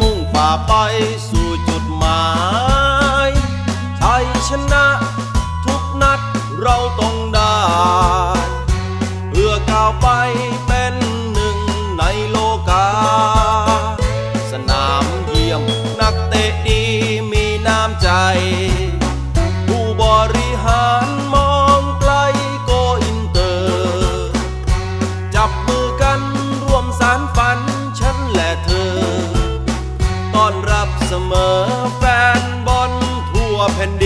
มุ่งฝ่าไปสู่จุดหมายชัยชนะทุกนัดเราต้องได้ แผ่นดิน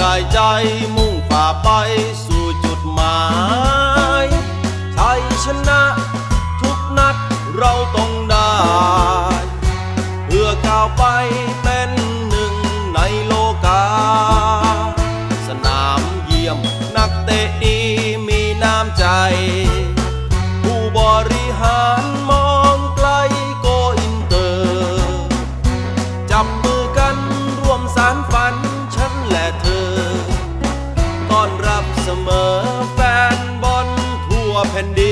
กายใจมุ่งฝ่าไปสู่จุดหมาย แผ่นดิน